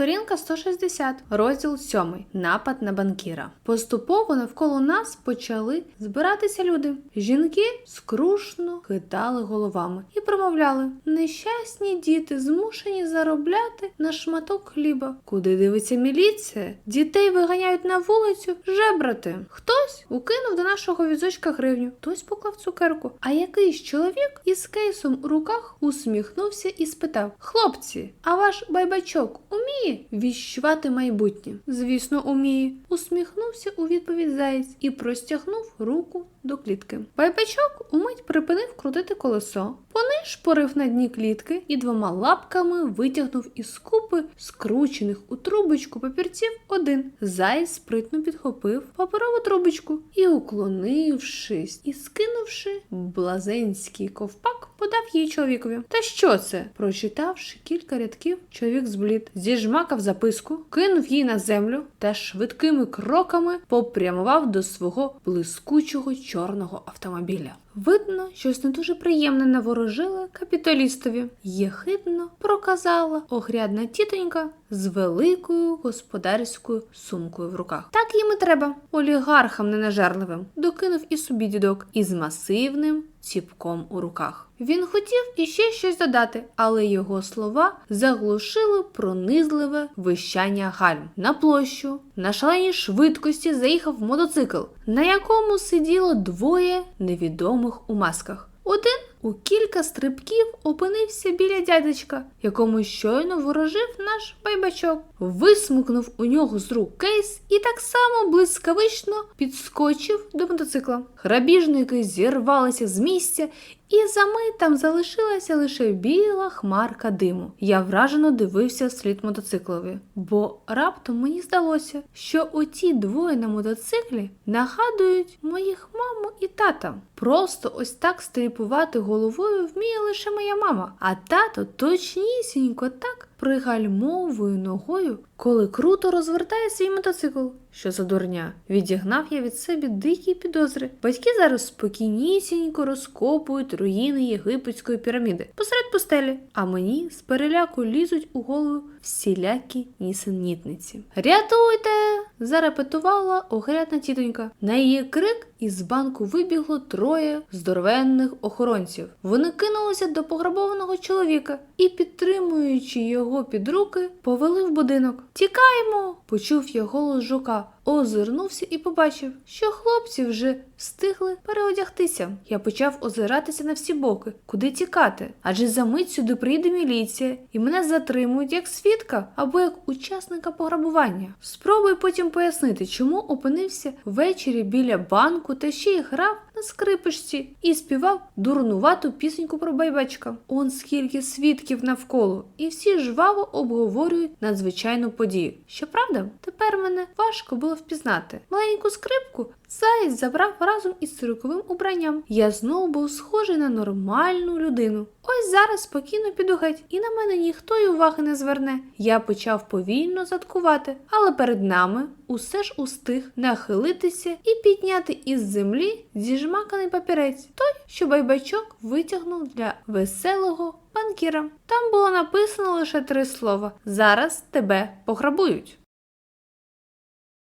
Сторінка 160, розділ 7. Напад на банкіра. Поступово навколо нас почали збиратися люди. Жінки скрушно хитали головами і промовляли: нещасні діти змушені заробляти на шматок хліба. Куди дивиться міліція? Дітей виганяють на вулицю жебрати. Хтось укинув до нашого візочка гривню, хтось поклав цукерку. А якийсь чоловік із кейсом у руках усміхнувся і спитав: Хлопці, а ваш байбачок уміє віщувати майбутнє? Звісно, уміє. Усміхнувся у відповідь заєць і простягнув руку до клітки. Байбачок умить припинив крутити колесо, понишпорив на дні клітки і двома лапками витягнув із купи скручених у трубочку папірців один. Заєць спритно підхопив паперову трубочку і, уклонившись і скинувши блазенський ковпак, подав її чоловікові. Та що це? Прочитавши кілька рядків, чоловік зблід, зіжмакав записку, кинув її на землю та швидкими кроками попрямував до свого блискучого чорного автомобіля. Видно, щось не дуже приємне наворожило капіталістові. Єхидно проказала огрядна тітонька з великою господарською сумкою в руках. Так їм і треба, олігархам ненажерливим, докинув і собі дідок із масивним ціпком у руках. Він хотів іще щось додати, але його слова заглушили пронизливе вищання гальм. На площу на шаленій швидкості заїхав мотоцикл, на якому сиділо двоє невідомих у масках. Один у кілька стрибків опинився біля дядечка, якому щойно ворожив наш байбачок, висмукнув у нього з рук кейс і так само блискавично підскочив до мотоцикла. Грабіжники зірвалися з місця, і за мить там залишилася лише біла хмарка диму. Я вражено дивився вслід мотоциклові, бо раптом мені здалося, що оті двоє на мотоциклі нагадують моїх маму і тата. Просто ось так стріпувати головою вміє лише моя мама, а тато точнісінько так пригальмовує ногою, коли круто розвертає свій мотоцикл. Що за дурня? Відігнав я від себе дикі підозри. Батьки зараз спокійнісінько розкопують руїни єгипетської піраміди посеред пустелі, а мені з переляку лізуть у голову всілякі нісенітниці. Рятуйте! Зарепетувала огрядна тітонька. На її крик із банку вибігло троє здоровенних охоронців. Вони кинулися до пограбованого чоловіка і, підтримуючи його під руки, повели в будинок. Тікаймо! почув я голос жука. Озирнувся і побачив, що хлопці вже встигли переодягтися. Я почав озиратися на всі боки, куди тікати. Адже за мить сюди прийде міліція, і мене затримують як свідка або як учасника пограбування. Спробуй потім пояснити, чому опинився ввечері біля банку та ще й грав на скрипочці і співав дурнувату пісеньку про байбачка. Он скільки свідків навколо, і всі жваво обговорюють надзвичайну подію. Щоправда, тепер мене важко було впізнати. Маленьку скрипку заєць забрав разом із цирковим убранням. Я знову був схожий на нормальну людину. Ось зараз спокійно піду геть, і на мене ніхто й уваги не зверне. Я почав повільно заткувати, але перед нами усе ж устиг нахилитися і підняти із землі зіжмаканий папірець, той, що байбачок витягнув для веселого банкіра. Там було написано лише три слова: зараз тебе пограбують.